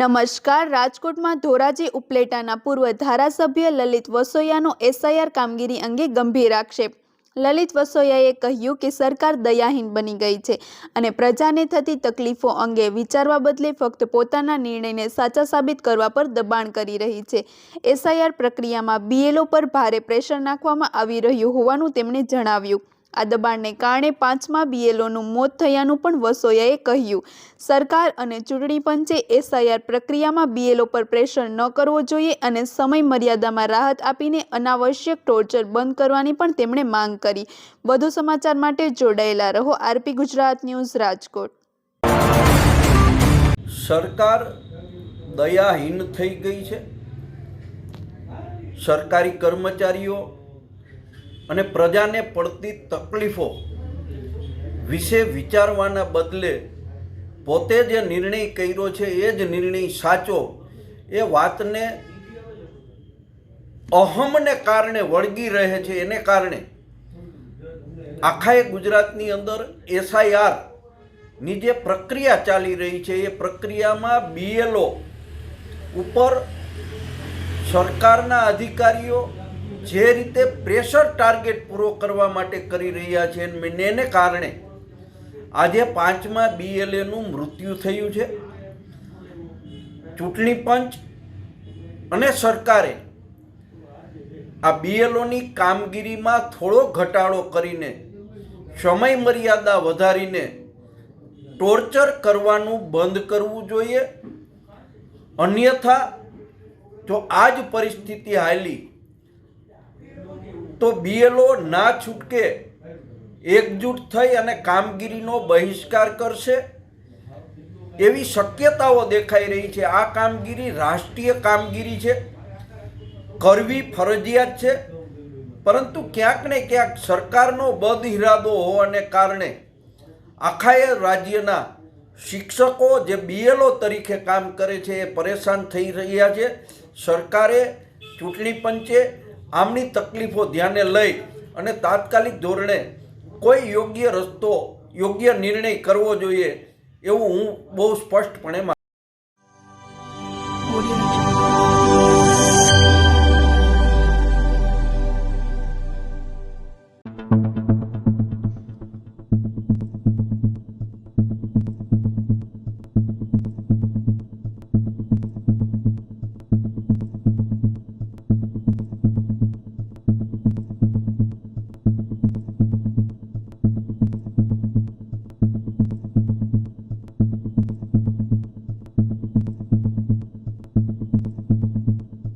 નમસ્કાર. રાજકોટમાં ધોરાજી ઉપલેટાના પૂર્વ ધારાસભ્ય લલિત વસોયાનો એસઆઈઆર કામગીરી અંગે ગંભીર આક્ષેપ. લલિત વસોયાએ કહ્યું કે સરકાર દયાહીન બની ગઈ છે અને પ્રજાને થતી તકલીફો અંગે વિચારવા બદલે ફક્ત પોતાના નિર્ણયને સાચા સાબિત કરવા પર દબાણ કરી રહી છે. એસઆઈઆર પ્રક્રિયામાં બીએલઓ પર ભારે પ્રેશર નાખવામાં આવી રહ્યું હોવાનું તેમણે જણાવ્યું. આ દબાણને કારણે પાંચમા બીએલઓનું મોત થયાનું પણ વસોયાએ કહ્યું. સરકાર અને ચૂંટણી પંચે એસઆઈઆર પ્રક્રિયામાં બીએલઓ પર પ્રેશર ન કરવો જોઈએ અને સમય મર્યાદામાં રાહત આપીને અનાવશ્યક ટોર્ચર બંધ કરવાની પણ તેમણે માંગ કરી. વધુ સમાચાર માટે જોડાયેલા રહો આરપી ગુજરાત ન્યૂઝ રાજકોટ. સરકાર દયાહીન થઈ ગઈ છે. સરકારી કર્મચારીઓ અને પ્રજાને પડતી તકલીફો વિશે વિચારવાના બદલે પોતે જે નિર્ણય કર્યો છે, એ જ નિર્ણય સાચો, એ વાતને અહમને કારણે વળગી રહે છે, એને કારણે. આખાએ ગુજરાતની અંદર એસઆઈઆરની જે પ્રક્રિયા ચાલી રહી છે, એ પ્રક્રિયામાં બીએલઓ ઉપર સરકારના અધિકારીઓ જે રીતે પ્રેશર ટાર્ગેટ પૂરો કરવા માટે કરી રહ્યા છે એને કારણે આજે પાંચમા બીએલએનું મૃત્યુ થયું છે. ચૂંટણી પંચ અને સરકારે આ બીએલઓની કામગીરીમાં થોડો ઘટાડો કરીને સમય મર્યાદા વધારીને ટોર્ચર કરવાનું બંધ કરવું જોઈએ. અન્યથા જો આ જ પરિસ્થિતિ હાલી તો બીએલઓ ના છૂટકે એકજૂટ થઈ અને કામગીરીનો બહિષ્કાર કરશે? એવી શક્યતાઓ દેખાઈ રહી છે. આ કામગીરી રાષ્ટ્રીય કામગીરી છે. કરવી ફરજિયાત છે. પરંતુ ક્યાંક ને ક્યાંક સરકારનો બદ ઇરાદો હોવાને કારણે આખાએ રાજ્યના શિક્ષકો જે બીએલઓ તરીકે કામ કરે છે એ પરેશાન થઈ રહ્યા છે. સરકારે ચૂંટણી પંચે આમની તકલીફો ધ્યાને લઈ અને તાત્કાલિક ધોરણે કોઈ યોગ્ય રસ્તો, યોગ્ય નિર્ણય કરવો જોઈએ, એવું હું બહુ સ્પષ્ટપણે